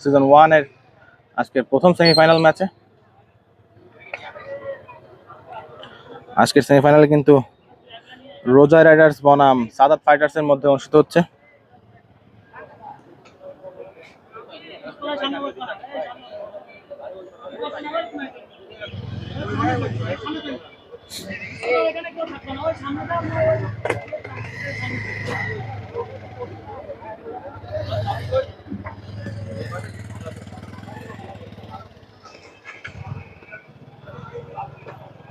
Season ওয়ানের আজকের প্রথম সেমিফাইনাল ম্যাচে আজকের সেমিফাইনালে কিন্তু রোজা রাইডার্স বনাম সাদাত ফাইটার্সের মধ্যে অনুষ্ঠিত হচ্ছে।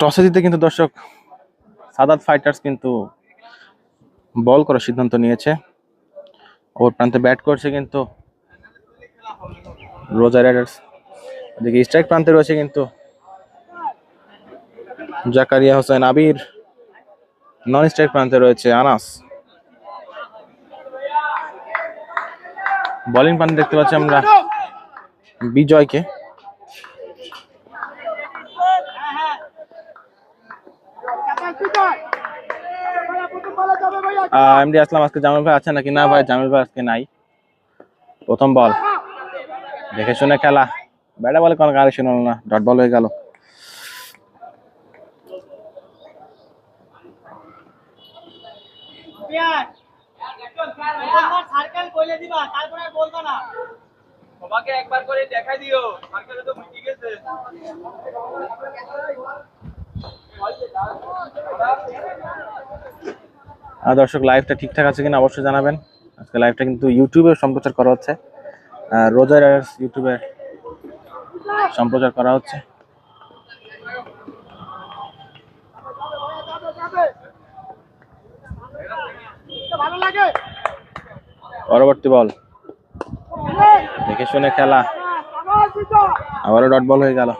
টসে জিতে কিন্তু দর্শক সাদাত ফাইটার্স কিন্তু বল করার সিদ্ধান্ত নিয়েছে। ওর প্রান্তে ব্যাট করছে কিন্তু রোজা রাইডার্স। এদিকে স্ট্রাইক প্রান্তে রয়েছে কিন্তু জাকারিয়া হোসেন আবির। নন স্ট্রাইক প্রান্তে রয়েছে আনাস। বোলিং প্রান্তে দেখতে পাচ্ছি আমরা বিজয়কে। এমডি আসলাম আজকে জামিল ভাই আছে নাকি? না ভাই, জামিল ভাই আজকে নাই। প্রথম বল। দেখে শুনে খেলা। ব্যাটা বলে কোনো গাড়ি শুনল না, ডট বল হয়ে গেল। একবার করে দেখাই দিও তো আছে আর দর্শক লাইভটা ঠিকঠাক আছে কিনা অবশ্যই জানাবেন। আজকে লাইভটা কিন্তু ইউটিউবে সম্প্রচার করা হচ্ছে। রোজা রাইডার্স ইউটিউবে সম্প্রচার করা হচ্ছে। পরবর্তী বল দেখে শুনে খেলা। আবারও ডট বল হয়ে গেল।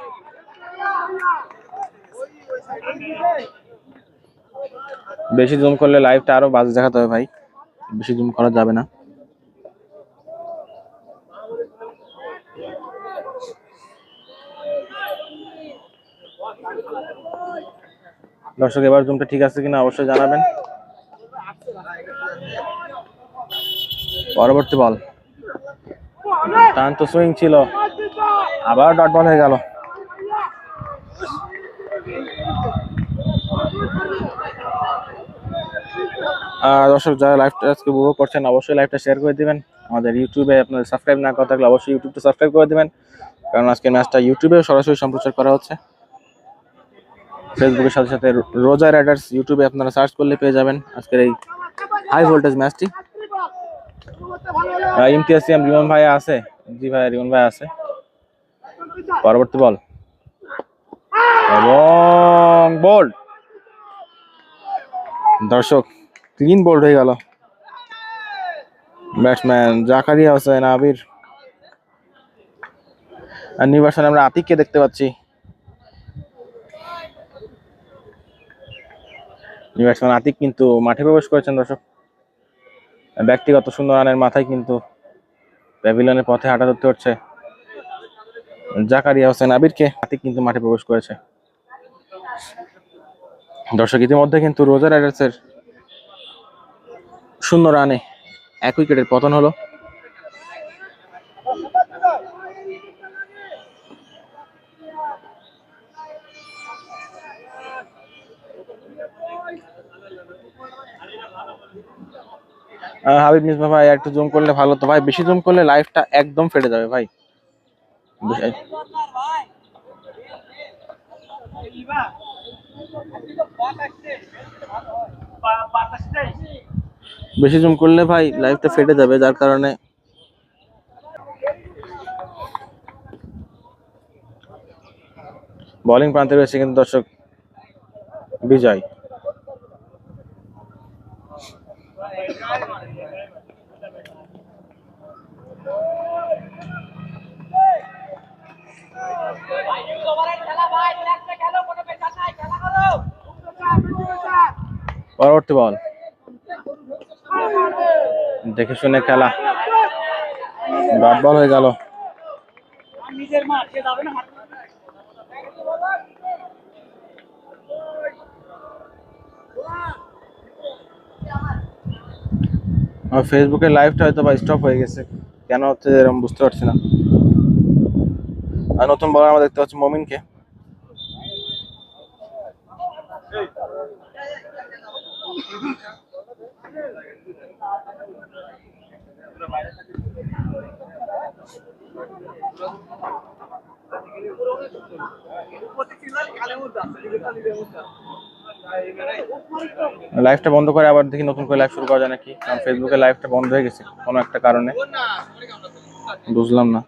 বেশি জুম করলে লাইভটা আরও বাজে দেখাতে হবে ভাই। বেশি জুম করা যাবে না। দর্শক, এবার জুমটা ঠিক আছে কিনা অবশ্যই জানাবেন। পরবর্তী বল টান তো সুইং ছিল। আবার ডট বল হয়ে গেল। দর্শক যারা লাইভটা আজকে উপভোগ করছেন অবশ্যই লাইভটা শেয়ার করে দিবেন। আমাদের ইউটিউবে আপনাদের সাবস্ক্রাইব না করা থাকলে অবশ্যই ইউটিউবটা সাবস্ক্রাইব করে দেবেন। কারণ আজকের ম্যাচটা ইউটিউবে সরাসরি সম্প্রচার করা হচ্ছে। ফেসবুকের সাথে সাথে রোজা রাইডার্স ইউটিউবে আপনারা সার্চ করলে পেয়ে যাবেন আজকের এই হাই ভোল্টেজ ম্যাচটি আহ, ইমতিয়াজ সিয়াম রিমন ভাই আছে? জি ভাই রিমন ভাই আছে। পরবর্তী বল। এবং বোল্ড দর্শক ক্লিন বোল্ড হয়ে গেল। ব্যাটসম্যান জাকারিয়া হোসেন আবির আর নির্বাচনে আমরা আতিককে দেখতে পাচ্ছি। ব্যাটসম্যান আতিক কিন্তু মাঠে প্রবেশ করেছেন দর্শক। ব্যক্তিগত শূন্য রানের মাথায় কিন্তু প্যাভিলনের পথে হাঁটা ধরতে হচ্ছে। জাকারিয়া হোসেন আবিরকে আতিক কিন্তু মাঠে প্রবেশ করেছে। দর্শক, ইতিমধ্যে কিন্তু রোজার রাইডার্সের শূন্য রানে এক উইকেটের পতন হলো। হাবিব মিসবা ভাই, একটু জুম করলে ভালো তো। ভাই, বেশি জুম করলে লাইফটা একদম ফেটে যাবে ভাই। বেশ- বেশি জুম করলে ভাই লাইফটা ফেটে যাবে, যার কারণে বোলিং প্রান্তে রয়েছে কিন্তু দর্শক বিজয়। পরবর্তী বল দেখে শুনে খেলা। ডট বল হয়ে গেল। ফেসবুকে লাইভটা হয়তো বা স্টপ হয়ে গেছে। কেন হচ্ছে এরকম বুঝতে পারছি না। আর নতুন বলার আমরা দেখতে পাচ্ছি মমিনকে। লাইভটা বন্ধ করে আবার দেখি নতুন করে লাইভ শুরু করা যায় নাকি? কারণ ফেসবুকে লাইভটা বন্ধ হয়ে গেছে, কোনো একটা কারণে। বুঝলাম না।